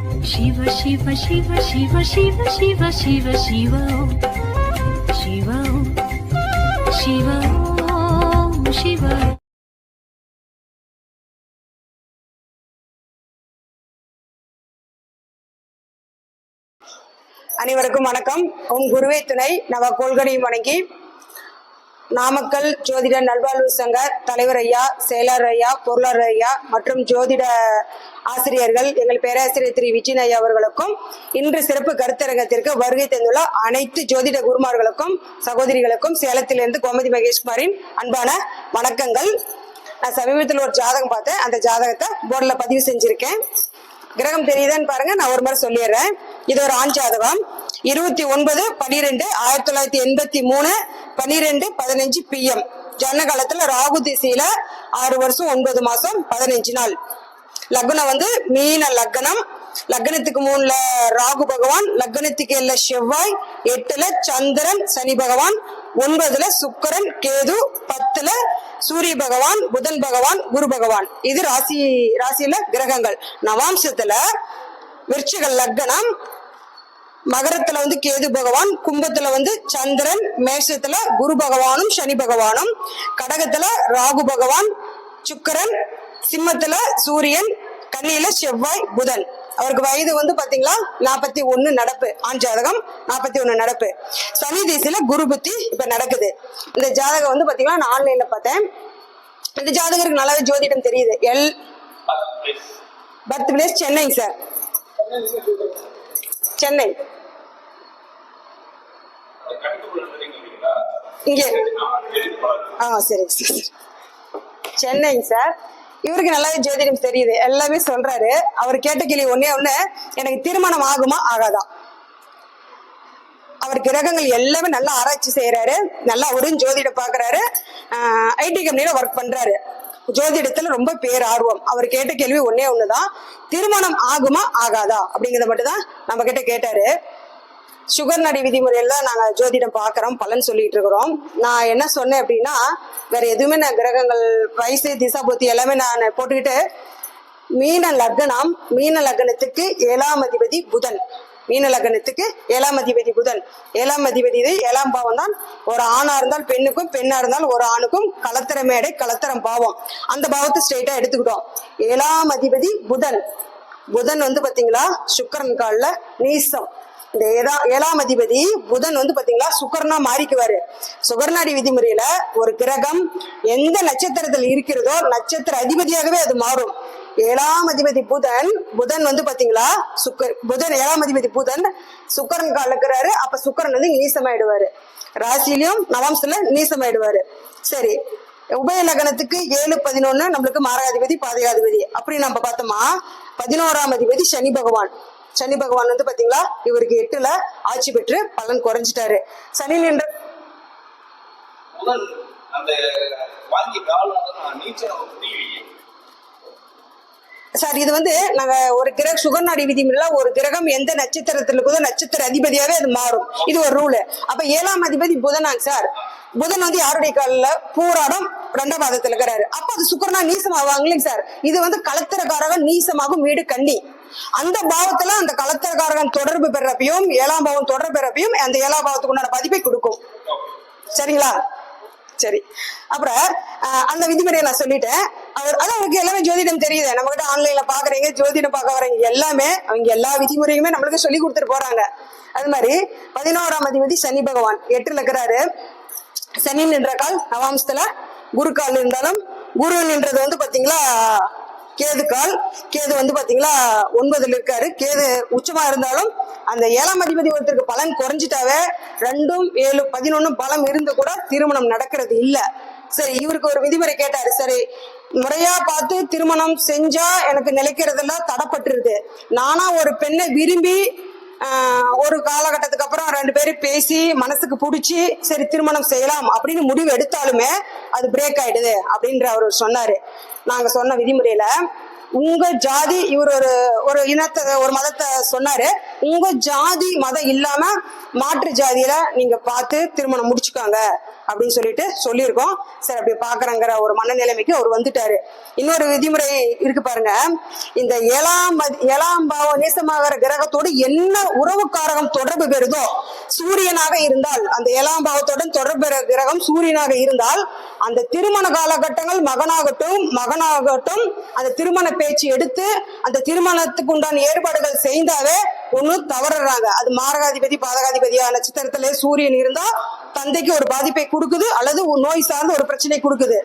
சிவ சிவ சிவ சிவ சிவ சிவ சிவ சிவோ சிவோ சிவோ சிவோ அனைவருக்கும் வணக்கம். உன் குருவே துணை. நவ கோள்களையும் வணங்கி நாமக்கல் ஜோதிட நல்வாழ்வு சங்க தலைவர் ஐயா செயலர் ஐயா பொருளாளர் ஐயா மற்றும் ஜோதிட ஆசிரியர்கள் எங்கள் பேராசிரியர் திரு விஜயன் ஐயா அவர்களுக்கும் இன்று சிறப்பு கருத்தரங்கத்திற்கு வருகை தந்துள்ள அனைத்து ஜோதிட குருமார்களுக்கும் சகோதரிகளுக்கும் சேலத்திலிருந்து கோமதி மகேஷ்குமாரின் அன்பான வணக்கங்கள். நான் சமீபத்தில் ஒரு ஜாதகம் பார்த்தேன். அந்த ஜாதகத்தை போர்டில் பதிவு செஞ்சிருக்கேன். கிரகம் தெரியுதான்னு பாருங்க. நான் ஒரு மாதிரி சொல்லிடுறேன். இது ஒரு ஆண் ஜாதகம். இருபத்தி ஒன்பது பனிரெண்டு ஆயிரத்தி தொள்ளாயிரத்தி எண்பத்தி மூணு பனிரெண்டு பதினஞ்சு பிஎம் ஜன்ன காலத்துல ராகு திசையில ஆறு வருஷம் ஒன்பது மாசம் பதினஞ்சு நாள். லக்னம் வந்து மீன லக்னம். லக்னத்துக்கு மூணுல ராகு பகவான் லக்னத்துக்கு ஏழுல செவ்வாய் எட்டுல சந்திரன் சனி பகவான் ஒன்பதுல சுக்கரன் கேது பத்துல சூரிய பகவான் புதன் பகவான் குரு பகவான். இது ராசி ராசியில கிரகங்கள். நவாம்சத்துல விருச்சிக லக்னம் மகரத்துல வந்து கேது பகவான் கும்பத்துல வந்து சந்திரன் மேஷத்துல குரு பகவானும் சனி பகவானும் கடகத்துல ராகு பகவான் சுக்கிரன் சிம்மத்துல சூரியன் கன்னியில செவ்வாய் புதன். அவருக்கு வயது வந்து பாத்தீங்களா? நாற்பத்தி ஒண்ணு நடப்பு. ஆண் ஜாதகம் நாற்பத்தி ஒண்ணு நடப்பு. சனி திசையில குரு புத்தி இப்ப நடக்குது. இந்த ஜாதகம் வந்து பாத்தீங்கன்னா நான் ஆன்லைன்ல பார்த்தேன். இந்த ஜாதகருக்கு நல்லாவே ஜோதிடம் தெரியுது. L birth place Chennai sir Chennai. இங்கே. ஆ சரிங்க சார் சென்னைங்க சார். இவருக்கு நல்லாவே ஜோதிடம் தெரியுது. எல்லாமே சொல்றாரு. அவர் கேட்ட கேள்வி ஒன்னே ஒண்ணு. எனக்கு திருமணம் ஆகுமா? ஆகாதா? அவர் கிரகங்கள் எல்லாமே நல்லா ஆராய்ச்சி செய்யறாரு நல்லா ஒரு ஜோதிடம் பாக்குறாரு. ஐடி கம்பெனில ஒர்க் பண்றாரு. ஜோதிடத்துல ரொம்ப பேர் ஆர்வம். அவர் கேட்ட கேள்வி ஒன்னே ஒண்ணுதான். திருமணம் ஆகுமா ஆகாதா? அப்படிங்கறத மட்டும் தான் நம்ம கிட்ட கேட்டாரு. சுகர் நடி விதிமுறையில நாங்க ஜோதிடம் பாக்குறோம் பலன் சொல்லிட்டு இருக்கிறோம். நான் என்ன சொன்னேன் அப்படின்னா வேற எதுவுமே நான் கிரகங்கள் வயசு திசா புத்தி எல்லாமே நான் போட்டுக்கிட்டு மீன லக்னம் மீன லக்னத்துக்கு ஏழாம் அதிபதி புதன். மீன லக்னத்துக்கு ஏழாம் அதிபதி புதன். ஏழாம் அதிபதி இது. ஏழாம் பாவம் தான். ஒரு ஆணா இருந்தால் பெண்ணுக்கும் பெண்ணா இருந்தால் ஒரு ஆணுக்கும் கலத்திர மேடை கலத்திரம் பாவம். அந்த பாவத்தை ஸ்ட்ரெயிட்டா எடுத்துக்கிட்டோம். ஏழாம் அதிபதி புதன். புதன் வந்து பாத்தீங்களா சுக்கரன் கால்ல நீசம். இந்த ஏதா ஏழாம் அதிபதி புதன் வந்து பாத்தீங்களா சுக்கரனா மாறிக்குவாரு. சுகர்நாடி விதிமுறையில ஒரு கிரகம் எந்த நட்சத்திரத்தில் இருக்கிறதோ நட்சத்திர அதிபதியாகவே அது மாறும். ஏழாம் அதிபதி புதன் புதன் வந்து பாத்தீங்களா? சுக்கர் புதன் ஏழாம் அதிபதி புதன் சுக்கரன் கலக்குறாரு அப்ப சுக்கரன் வந்து நீசமாயிடுவாரு. ராசிலையும் நவாம்சத்துல நீசமாயிடுவாரு. சரி உபய லக்னத்துக்கு ஏழு பதினொன்னு நம்மளுக்கு மாரகாதிபதி பாதகாதிபதி அப்படி நம்ம பார்த்தோமா? பதினோராம் அதிபதி சனி பகவான். சனி பகவான் வந்து பாத்தீங்களா? இவருக்கு எட்டுல ஆட்சி பெற்று பலன் குறைஞ்சிட்டாரு. சனி நின்ற அந்த வாங்கி கால் நீச்சல் சார் இது வந்து நாங்க ஒரு கிரக சுகர்நாடி விதிமுறையில ஒரு கிரகம் எந்த நட்சத்திரத்துல இருக்குதோ நட்சத்திர அதிபதியாவே அது மாறும். இது ஒரு ரூலு அப்ப ஏழாம் அதிபதி புதனாங்க சார். புதன் வந்து யாருடைய காலில்? பூராடம் ரெண்டாம் பாதத்துல இருக்கிறாரு. அப்ப அது சுக்கரனா நீசமாவாங்க இல்லைங்க சார். இது வந்து கலத்திரக்காரகன் நீசமாகும் வீடு கன்னி அந்த பாவத்துல அந்த கலத்திரக்காரகன் தொடர்பு பெறப்பையும் ஏழாம் பாவம் தொடர்பு பெறப்பையும் அந்த ஏழாம் பாவத்துக்கு உண்டான பதிப்பை கொடுக்கும். சரிங்களா? சரி. அப்புறம் அந்த விதிமுறையை நான் சொல்லிட்டேன். அவர் அதான் அவருக்கு எல்லாமே ஜோதிடம் தெரியுது. நம்ம கிட்ட ஆன்லைன்ல பாக்குறீங்க ஜோதிடம் பார்க்க வரீங்க எல்லாமே அவங்க எல்லா விதிமுறையுமே நம்மளுக்கு சொல்லி கொடுத்துட்டு போறாங்க. அது மாதிரி பதினோராம் அதிபதி சனி பகவான். எட்டுல இருக்கிறாரு. சனி நின்ற கால் நவாம்சத்துல குரு கால் இருந்தாலும் குரு நின்றது வந்து பாத்தீங்களா கேது கால். கேது வந்து பாத்தீங்களா ஒன்பதுல இருக்காரு. கேது உச்சமா இருந்தாலும் அந்த ஏழாம் அதிபதி ஒருத்தருக்கு பலன் குறைஞ்சிட்டாவே ரெண்டும் ஏழு பதினொன்னு பலம் இருந்து கூட திருமணம் நடக்கிறது இல்ல. சரி இவருக்கு ஒரு விதிமுறை கேட்டாரு. சரி முறையா பார்த்து திருமணம் செஞ்சா எனக்கு நிலைக்கிறதெல்லாம் தடப்பட்டுருது. நானா ஒரு பெண்ணை விரும்பி ஒரு காலகட்டத்துக்கு அப்புறம் ரெண்டு பேரும் பேசி மனசுக்கு பிடிச்சி சரி திருமணம் செய்யலாம் அப்படின்னு முடிவு எடுத்தாலுமே அது பிரேக் ஆயிடுது அப்படின்ற அவர் சொன்னாரு. நாங்க சொன்ன விதிமுறையில உங்க ஜாதி இவர் ஒரு ஒரு இனத்தை ஒரு மதத்தை சொன்னாரு. உங்க ஜாதி மதம் இல்லாம மாற்று ஜாதியில நீங்க பார்த்து திருமணம் முடிச்சுக்காங்க அப்படின்னு சொல்லிட்டு சொல்லியிருக்கோம். சரி அப்படி பாக்குறங்கிற ஒரு மனநிலைமைக்கு அவர் வந்துட்டாரு. இன்னொரு விதிமுறை இருக்கு பாருங்க. இந்த ஏழாம் ஏழாம் பாவம் நேசமாகிற கிரகத்தோடு என்ன உறவுக்காரகம் தொடர்பு பெறுதோ சூரியனாக இருந்தால் அந்த ஏழாம் பாவத்துடன் தொடர்பு பெற கிரகம் சூரியனாக இருந்தால் அந்த திருமண காலகட்டங்கள் மகனாகட்டும் மகனாகட்டும் அந்த திருமண பேச்சு எடுத்து அந்த திருமணத்துக்கு உண்டான ஏற்பாடுகள் செய்தாவே ஒன்னும் தவறுறாங்க. அது மாரகாதிபதி பாதகாதிபதியா நட்சத்திரத்திலே சூரியன் இருந்தா தந்தைக்கு ஒரு பாதிப்பை கொடுக்குது அல்லது நோய் சார்ந்த ஒரு பிரச்சனை கொடுக்குது.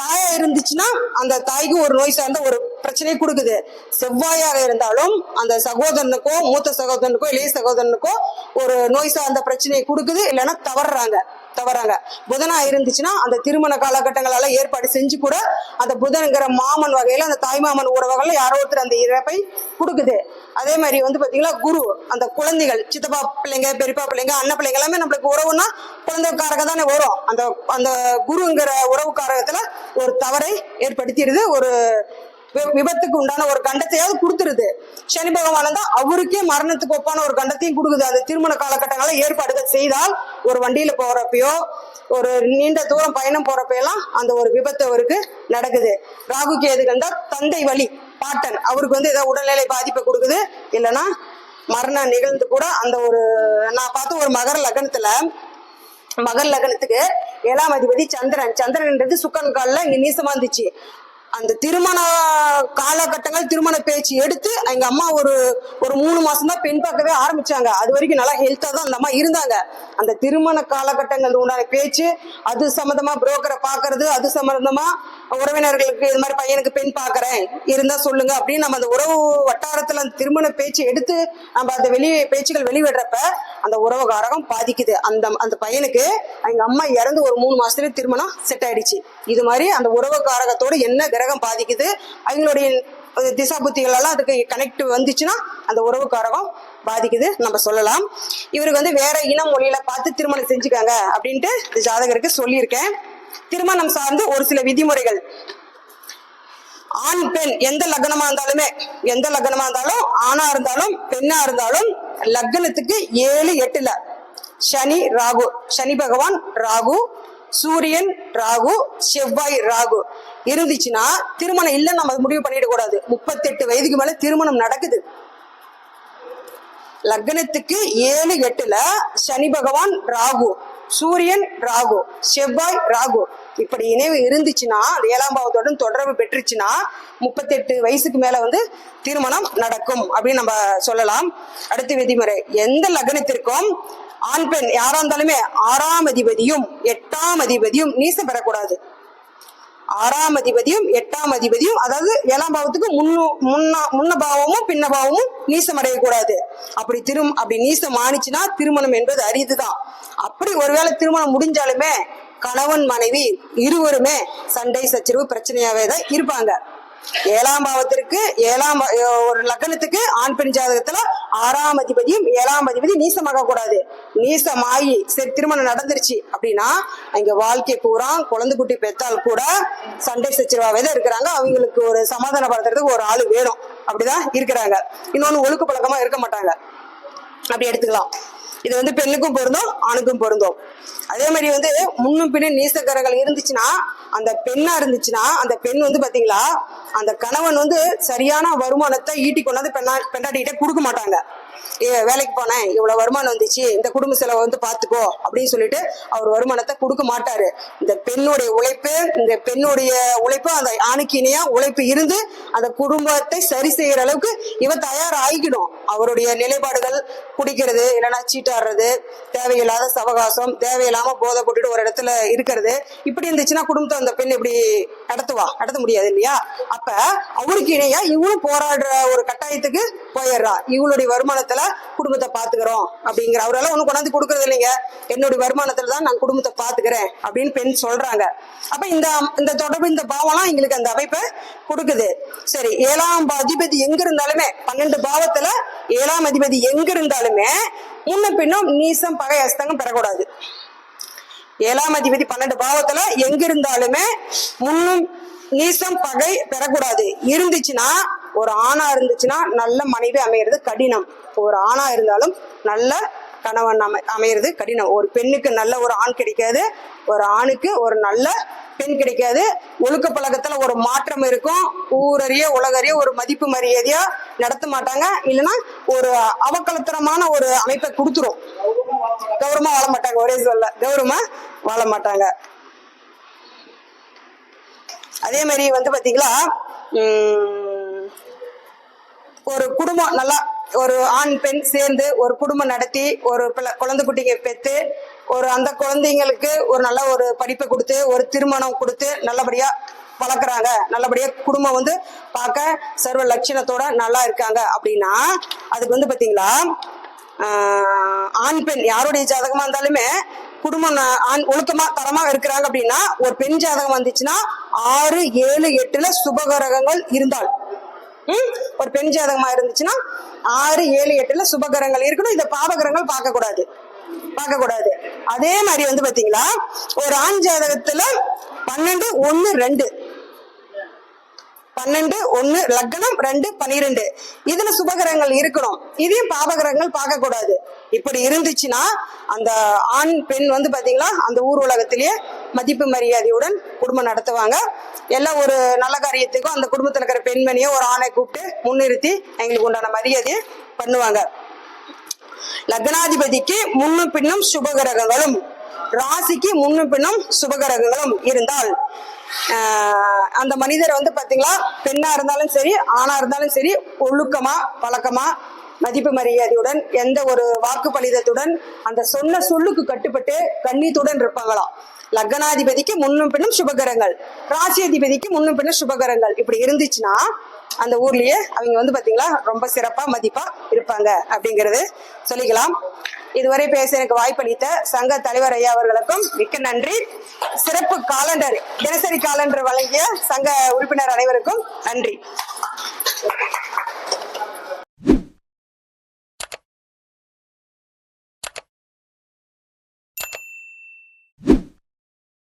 தாயா இருந்துச்சுன்னா அந்த தாய்க்கு ஒரு நோய் சார்ந்த ஒரு பிரச்சனை கொடுக்குது. செவ்வாயாக இருந்தாலும் அந்த சகோதரனுக்கோ மூத்த சகோதரனுக்கோ இளைய சகோதரனுக்கோ ஒரு நோய் சார்ந்த பிரச்சனையை கொடுக்குது இல்லைன்னா தவறுறாங்க. தவறாங்க. புதனா இருந்துச்சுன்னா அந்த திருமண காலகட்டங்களால ஏற்பாடு செஞ்சு கூட அந்த புதனுங்கிற மாமன் வகையில அந்த தாய்மாமன் உறவுகள்ல யாரோ ஒருத்தர் அந்த இறப்பை கொடுக்குது. அதே மாதிரி வந்து பாத்தீங்கன்னா குரு அந்த குழந்தைகள் சித்தப்பா பிள்ளைங்க பெரியப்பா பிள்ளைங்க அண்ணன் பிள்ளைங்க எல்லாமே நம்மளுக்கு உறவுன்னா குழந்தைக்காரங்க தானே வரும். அந்த அந்த குருங்கிற உறவுக்காரகத்துல ஒரு தவறை ஏற்படுத்திடுது ஒரு விபத்துக்கு உண்டான ஒரு கண்டத்தையாவது கொடுத்துருது. சனி பகவான் தான் அவருக்கே மரணத்துக்கு ஒப்பான ஒரு கண்டத்தையும் கொடுக்குது. அது திருமண காலகட்டங்கள ஏற்பாடுகள் செய்தால் ஒரு வண்டியில போறப்பயோ ஒரு நீண்ட தூரம் பயணம் போறப்பெல்லாம் அந்த ஒரு விபத்து அவருக்கு நடக்குது. ராகு கேதுகள் தான் தந்தை வழி பாட்டன். அவருக்கு வந்து ஏதோ உடல்நிலை பாதிப்பை கொடுக்குது. இல்லைன்னா மரணம் நிகழ்ந்து கூட அந்த ஒரு நான் பார்த்த ஒரு மகர லக்னத்துல மகர் லக்னத்துக்கு ஏழாம் அதிபதி சந்திரன். சந்திரன்ன்றது சுக்கன் காலில் இங்கே நீசமா இருந்துச்சு அந்த திருமண காலகட்டங்கள் திருமண பேச்சு எடுத்து எங்க அம்மா ஒரு ஒரு மூணு மாசம் தான் பெண் பார்க்கவே ஆரம்பிச்சாங்க. அது வரைக்கும் நல்லா ஹெல்த்தா தான் அந்த அம்மா இருந்தாங்க. அந்த திருமண காலகட்டங்கள் உண்டான பேச்சு அது சம்மந்தமா புரோக்கரை பாக்குறது அது சம்மந்தமா உறவினர்களுக்கு இது மாதிரி பையனுக்கு பெண் பாக்குறேன் இருந்தா சொல்லுங்க அப்படின்னு நம்ம அந்த உறவு வட்டாரத்துல அந்த திருமண பேச்சு எடுத்து நம்ம அந்த வெளி பேச்சுகள் வெளிவிடுறப்ப அந்த உறவுகாரகம் பாதிக்குது. அந்த அந்த பையனுக்கு எங்க அம்மா இறந்து ஒரு மூணு மாசத்துல திருமணம் செட் ஆயிடுச்சு. இது மாதிரி அந்த உறவுக்காரகத்தோட என்ன கிரக கிரகம் பாதிக்குது. அவங்களுடைய திசா புத்திகள் எல்லாம் அதுக்கு கனெக்ட் வந்துச்சுன்னா அந்த உறவுக்காரகம் பாதிக்குது. நம்ம சொல்லலாம். இவருக்கு வந்து வேற இன மொழியில பார்த்து திருமணம் செஞ்சுக்காங்க அப்படின்ட்டு இந்த ஜாதகருக்கு சொல்லியிருக்கேன். திருமணம் சார்ந்து ஒரு சில விதிமுறைகள். ஆண் பெண் எந்த லக்னமா இருந்தாலுமே எந்த லக்னமா இருந்தாலும் ஆணா இருந்தாலும் பெண்ணா இருந்தாலும் லக்னத்துக்கு ஏழு எட்டுல சனி ராகு சனி பகவான் ராகு சூரியன் ராகு செவ்வாய் ராகு. இருந்துச்சுன்னா திருமணம் இல்லைன்னு நம்ம முடிவு பண்ணிட கூடாது முப்பத்தெட்டு வயதுக்கு மேல திருமணம் நடக்குது. லக்னத்துக்கு ஏழு எட்டுல சனி பகவான் ராகு. சூரியன் ராகு. செவ்வாய் ராகு. இப்படி இணைவு இருந்துச்சுன்னா ஏழாம் பாவத்துடன் தொடர்பு பெற்றுச்சுன்னா முப்பத்தெட்டு வயசுக்கு மேல வந்து திருமணம் நடக்கும் அப்படின்னு நம்ம சொல்லலாம். அடுத்த விதிமுறை. எந்த லக்னத்திற்கும் ஆண் பெண் யாரா இருந்தாலுமே ஆறாம் அதிபதியும் எட்டாம் அதிபதியும் நீசம் பெறக்கூடாது. ஆறாம் அதிபதியும் எட்டாம் அதிபதியும் அதாவது ஏழாம் பாவத்துக்கு முன்னு முன்ன முன்ன பாவமும் பின்ன பாவமும் நீசம் அடையக்கூடாது. அப்படி திரும் அப்படி நீசம் ஆணிச்சுன்னா திருமணம் என்பது அரிதுதான். அப்படி ஒருவேளை திருமணம் முடிஞ்சாலுமே கணவன் மனைவி இருவருமே சண்டை சச்சரவு பிரச்சனையாவே தான் இருப்பாங்க. ஏழாம் பாவத்திற்கு ஏழாம் ஒரு லக்னத்துக்கு ஆண் பெண் ஜாதகத்துல ஆறாம் அதிபதியும் ஏழாம் அதிபதி நீசமாக கூடாது நீசமாகி சரி திருமணம் நடந்துருச்சு அப்படின்னா அங்க வாழ்க்கை பூரா குழந்தை குட்டி பெத்தால் கூட சண்டை சச்சரவாவே தான் இருக்கிறாங்க. அவங்களுக்கு ஒரு சமாதானப்படுத்துறதுக்கு ஒரு ஆள் வேணும். அப்படிதான் இருக்கிறாங்க. இன்னொன்னு ஒழுக்க பழக்கமா இருக்க மாட்டாங்க. அப்படி எடுத்துக்கலாம். இது வந்து பெண்ணுக்கும் பொருந்தும் ஆணுக்கும் பொருந்தும். அதே மாதிரி வந்து முன்னும் பின்னும் நீசக்கரங்கள் இருந்துச்சுன்னா அந்த பெண்ணா இருந்துச்சுன்னா அந்த பெண் வந்து பாத்தீங்களா அந்த கணவன் வந்து சரியான வருமானத்தை ஈட்டி கொண்டாந்து பெண்ணா பெண்டாட்டிகிட்ட கொடுக்க மாட்டாங்க. வேலைக்கு போனேன். இவ்வளவு வருமானம் வந்துச்சு. இந்த குடும்ப செலவை வந்து பாத்துக்கோ அப்படின்னு சொல்லிட்டு அவர் வருமானத்தை கொடுக்க மாட்டாரு. இந்த பெண்ணுடைய உழைப்பு இந்த பெண்ணுடைய உழைப்பு அந்த ஆணுக்கு இணையா உழைப்பு இருந்து அந்த குடும்பத்தை சரி செய்யற அளவுக்கு இவ தயார் ஆகிக்கணும் அவருடைய நிலைப்பாடுகள் குடிக்கிறது இல்லைன்னா சீட்டாடுறது தேவையில்லாத சவகாசம் தேவையில்லாம போதை போட்டுட்டு ஒரு இடத்துல இருக்கிறது. இப்படி இருந்துச்சுன்னா குடும்பத்தை அந்த பெண் எப்படி நடத்துவா நடத்த முடியாது இல்லையா? அப்ப அவருக்கு இணையா இவளும் போராடுற ஒரு கட்டாயத்துக்கு போயிடுறா. இவளுடைய வருமானத்துல குடும்பத்தை பாத்துக்கிறோம் அப்படிங்கிற அவரெல்லாம் ஒண்ணு கொண்டாந்து கொடுக்கறது இல்லைங்க. என்னுடைய வருமானத்துல தான் நான் குடும்பத்தை பாத்துக்கிறேன் அப்படின்னு பெண் சொல்றாங்க. அப்ப இந்த இந்த தொடர்பு இந்த பாவம்லாம் எங்களுக்கு அந்த அமைப்பை கொடுக்குது. சரி ஏழாம் அதிபதி எங்க இருந்தாலுமே பன்னெண்டு பாவத்துல ஏழாம் அதிபதி எங்க இருந்தாலுமே முன்ன பின்னும் நீசம் பகை அஸ்தங்கம் பெறக்கூடாது. ஏழாம் அதிபதி பன்னெண்டு பாவத்துல எங்க இருந்தாலுமே முன்னும் நீசம் பகை பெறக்கூடாது. இருந்துச்சுன்னா ஒரு ஆணா இருந்துச்சுன்னா நல்ல மனைவி அமையிறது கடினம். ஒரு ஆணா இருந்தாலும் நல்ல கணவன் அமை அமையிறது கடினம். ஒரு பெண்ணுக்கு நல்ல ஒரு ஆண் கிடைக்காது ஒரு ஆணுக்கு ஒரு நல்ல பெண் கிடைக்காது. ஒழுக்க பழக்கத்துல ஒரு மாற்றம் இருக்கும். ஊரறிய உலகறிய ஒரு மதிப்பு மரியாதையா நடத்த மாட்டாங்க. இல்லைன்னா ஒரு அவக்கலத்தனமான ஒரு அமைப்பை கொடுத்துரும். கௌரவமா வாழ மாட்டாங்க. ஒரே சொல்ல. கௌரவமா வாழ மாட்டாங்க. அதே மாதிரி வந்து பாத்தீங்களா உம், ஒரு குடும்பம் நல்லா ஒரு ஆண் பெண் சேர்ந்து ஒரு குடும்பம் நடத்தி ஒரு குழந்தை குட்டிங்க பெற்று ஒரு அந்த குழந்தைங்களுக்கு ஒரு நல்ல ஒரு படிப்பை கொடுத்து ஒரு திருமணம் கொடுத்து நல்லபடியா வளர்க்குறாங்க. நல்லபடியா குடும்பம் வந்து பார்க்க சர்வ லட்சணத்தோட நல்லா இருக்காங்க. அப்படின்னா அதுக்கு வந்து பாத்தீங்களா ஆண் பெண் யாருடைய ஜாதகமா இருந்தாலுமே குடும்பம் ஆண் ஒழுக்கமா தரமா இருக்கிறாங்க அப்படின்னா ஒரு பெண் ஜாதகம் வந்துச்சுன்னா ஆறு ஏழு எட்டுல சுபகரகங்கள் இருந்தால் ஒரு பெண் ஜாதகமா இருந்துச்சுன்னா ஆறு ஏழு எட்டுல சுபகரங்கள் இருக்கணும். இந்த பாவகரங்கள் பார்க்க கூடாது பார்க்க கூடாது அதே மாதிரி வந்து பாத்தீங்களா ஒரு ஆண் ஜாதகத்துல பன்னெண்டு ஒன்னு ரெண்டு. பன்னெண்டு ஒன்னு லக்னம் ரெண்டு பன்னிரெண்டு இதுல சுபகிரகங்கள் இருக்கணும். இதையும் பாபகிரகங்கள் பார்க்க கூடாது இப்படி இருந்துச்சுன்னா அந்த ஆண் பெண் வந்து பாத்தீங்களா அந்த ஊர் உலகத்திலேயே மதிப்பு மரியாதையுடன் குடும்பம் நடத்துவாங்க. எல்லாம் ஒரு நல்ல காரியத்துக்கும் அந்த குடும்பத்துல இருக்கிற பெண்மணியை ஒரு ஆணை கூப்பிட்டு முன்னிறுத்தி எங்களுக்கு உண்டான மரியாதையை பண்ணுவாங்க. லக்னாதிபதிக்கு முன்னும் பின்னும் சுபகிரகங்களும் ராசிக்கு முன்னும் பின்னும் சுபகிரகங்களும் இருந்தால் ஆஹ், அந்த மனிதர் வந்து பாத்தீங்களா பெண்ணா இருந்தாலும் சரி ஆணா இருந்தாலும் சரி ஒழுக்கமா பழக்கமா மதிப்பு மரியாதையுடன் எந்த ஒரு வாக்கு பலிதத்துடன் அந்த சொன்ன சொல்லுக்கு கட்டுப்பட்டு கண்ணியத்துடன் இருப்பாங்களாம். லக்னாதிபதிக்கு முன்னும் பின்னும் சுபகரங்கள் ராசியாதிபதிக்கு முன்னும் பின்னும் சுபகரங்கள். இப்படி இருந்துச்சுன்னா அந்த ஊர்லயே அவங்க வந்து பாத்தீங்களா ரொம்ப சிறப்பா மதிப்பா இருப்பாங்க அப்படிங்கறது சொல்லிக்கலாம். இதுவரை பேச எனக்கு வாய்ப்பளித்த சங்க தலைவர் ஐயா அவர்களுக்கும் மிக்க நன்றி. சிறப்பு காலண்டர் தினசரி காலண்டர் வழங்கிய சங்க உறுப்பினர் அனைவருக்கும் நன்றி.